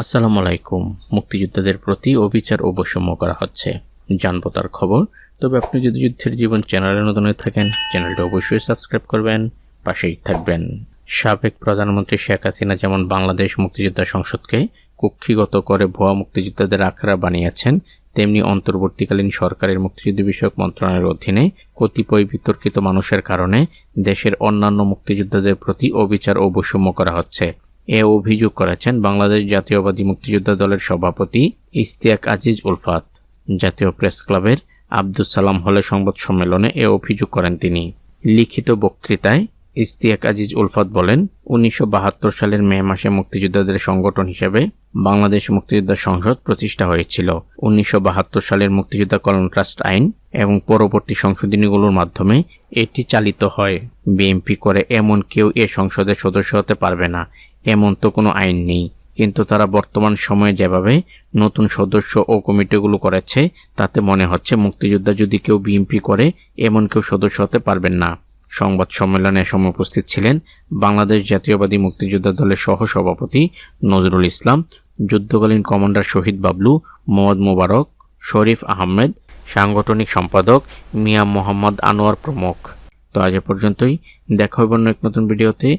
আসসালামু আলাইকুম। মুক্তিযোদ্ধাদের প্রতি অবিচার ও বৈষম্য করা হচ্ছে। জানব তার খবর। তবে আপনি যদি যুদ্ধের জীবন চ্যানেলে নতুন হয়ে থাকেন, চ্যানেলটা অবশ্যই সাবস্ক্রাইব করবেন, পাশেই থাকবেন। সাবেক প্রধানমন্ত্রী শেখ হাসিনা যেমন বাংলাদেশ মুক্তিযোদ্ধা সংসদকে কক্ষিগত করে ভুয়া মুক্তিযোদ্ধাদের আখড়া বানিয়েছেন, তেমনি অন্তর্বর্তীকালীন সরকারের মুক্তিযুদ্ধ বিষয়ক মন্ত্রণালয়ের অধীনে কতিপয় বিতর্কিত মানুষের কারণে দেশের অন্যান্য মুক্তিযোদ্ধাদের প্রতি অবিচার ও বৈষম্য করা হচ্ছে। এ অভিযোগ করেছেন বাংলাদেশ জাতীয়বাদী মুক্তিযোদ্ধা দলের সভাপতি ইস্তিয়াক আজিজ উলফাত জাতীয় প্রেস ক্লাবের আব্দুল সালাম হলে সংবাদ সম্মেলনে এ অভিযোগ করেন তিনি। লিখিত বক্তৃতায় ইস্তিয়াক আজিজ উলফাত বলেন, উনিশশো বাহাত্তর সালের মে মাসে মুক্তিযোদ্ধাদের সংগঠন হিসেবে বাংলাদেশ মুক্তিযোদ্ধা সংসদ প্রতিষ্ঠা হয়েছিল। উনিশশো বাহাত্তর সালের মুক্তিযোদ্ধা কল্যাণ ট্রাস্ট আইন এবং পরবর্তী সংশোধনীগুলোর মাধ্যমে এটি চালিত হয়। বিএমপি করে এমন কেউ এ সংসদের সদস্য হতে পারবে না। এমন তো কোনো আইন নেই। কিন্তু তারা বর্তমান সময়ে যেভাবে নতুন সদস্য ও কমিটিগুলো করেছে, তাতে মনে হচ্ছে মুক্তিযোদ্ধা যদি কেউ বিএমপি করে, এমন কেউ সদস্য হতে পারবেন না। সংবাদ সম্মেলনে সময় উপস্থিত ছিলেন বাংলাদেশ জাতীয়বাদী মুক্তিযোদ্ধা দলের সহ সভাপতি নজরুল ইসলাম, যুদ্ধকালীন কমান্ডার শহীদ বাবলু, মোহাম্মদ মোবারক, শরীফ আহমেদ, সাংগঠনিক সম্পাদক মিয়া মোহাম্মদ আনোয়ার প্রমুখ। তো আজ পর্যন্তই। দেখা হবে অন্য এক নতুন ভিডিওতে।